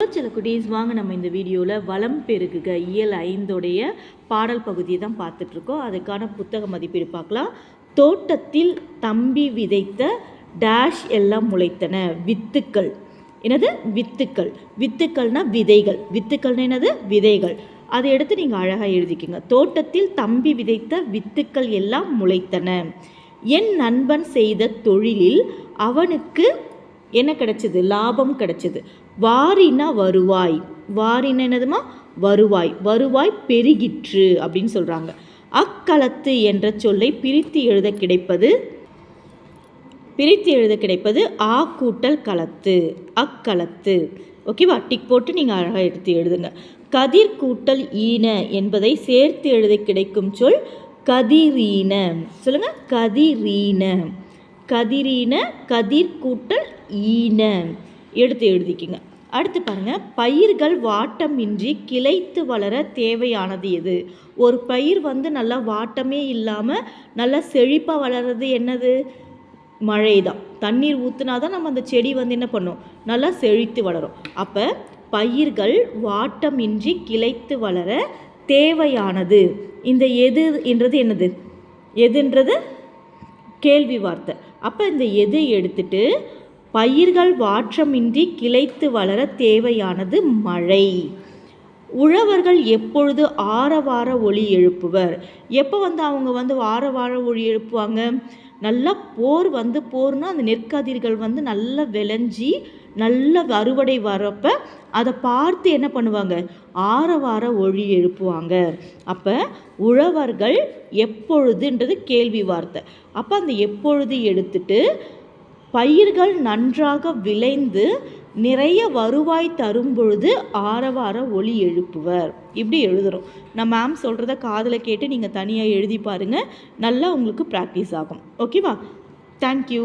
சில குட்டீஸ் வாங்க நம்ம இந்த வீடியோவில் வளம் பெருகுக இயல் ஐந்தோடைய பாடல் பகுதியை தான் பார்த்துட்ருக்கோம். அதுக்கான புத்தக மதிப்பீடு பார்க்கலாம். தோட்டத்தில் தம்பி விதைத்த டேஷ் எல்லாம் முளைத்தன. வித்துக்கள். என்னது? வித்துக்கள். வித்துக்கள்னா விதைகள். வித்துக்கள்னா என்னது? விதைகள். அதை எடுத்து நீங்கள் அழகாக எழுதிக்கிங்க. தோட்டத்தில் தம்பி விதைத்த வித்துக்கள் எல்லாம் முளைத்தன. என் நண்பன் செய்த தொழிலில் அவனுக்கு என்ன கிடைச்சது? லாபம் கிடச்சிது. வாரினா வருவாய். வாரினா என்னதுமா? வருவாய். வருவாய் பெருகிற்று அப்படின்னு சொல்கிறாங்க அக்களத்து என்ற சொல்லை பிரித்து எழுத கிடைப்பது? பிரித்து எழுத கிடைப்பது ஆ கூட்டல் களத்து. அக்களத்து. ஓகேவா? டிக் போட்டு நீங்கள் அழகாக எடுத்து எழுதுங்க. கதிர் கூட்டல் ஈன என்பதை சேர்த்து எழுத கிடைக்கும் சொல் கதிரீன. சொல்லுங்கள் கதிரீன. கதிரீன கதிர் கூட்டல் ஈன. எடுத்து எழுதிக்கிங்க. அடுத்து பாருங்கள் பயிர்கள் வாட்டமின்றி கிளைத்து வளர தேவையானது எது? ஒரு பயிர் வந்து நல்லா வாட்டமே இல்லாமல் நல்லா செழிப்பாக வளர்றது என்னது? மழை தான் தண்ணீர் ஊற்றுனா தான் நம்ம அந்த செடி வந்து என்ன பண்ணும்? நல்லா செழித்து வளரும். அப்போ பயிர்கள் வாட்டமின்றி கிளைத்து வளர தேவையானது. இந்த எது என்றது என்னது? எதுன்றது? கேள்வி வார்த்தை. அப்போ இந்த எதை எடுத்துட்டு? பயிர்கள் வாற்றமின்றி கிளைத்து வளர தேவையானது மழை. உழவர்கள் எப்பொழுது ஆரவார ஒளி எழுப்புவர்? எப்போ வந்து அவங்க வந்து வார வார ஒளி எழுப்புவாங்க? நல்லா போர் வந்து போர்னால் அந்த நெற்கதிர்கள் வந்து நல்லா விளைஞ்சி நல்ல அறுவடை வரப்ப அதை பார்த்து என்ன பண்ணுவாங்க? ஆரவார ஒழி எழுப்புவாங்க. அப்போ உழவர்கள் எப்பொழுதுன்றது கேள்வி வார்த்தை. அப்போ அந்த எப்பொழுது எடுத்துட்டு பயிர்கள் நன்றாக விளைந்து நிறைய வருவாய் தரும் பொழுது ஆரவார ஒளி எழுப்புவர். இப்படி எழுதுகிறோம் நான் மேம் சொல்கிறத காதில் கேட்டு நீங்கள் தனியாக எழுதி பாருங்கள் நல்லா உங்களுக்கு ப்ராக்டிஸ் ஆகும். ஓகேவா தேங்க்யூ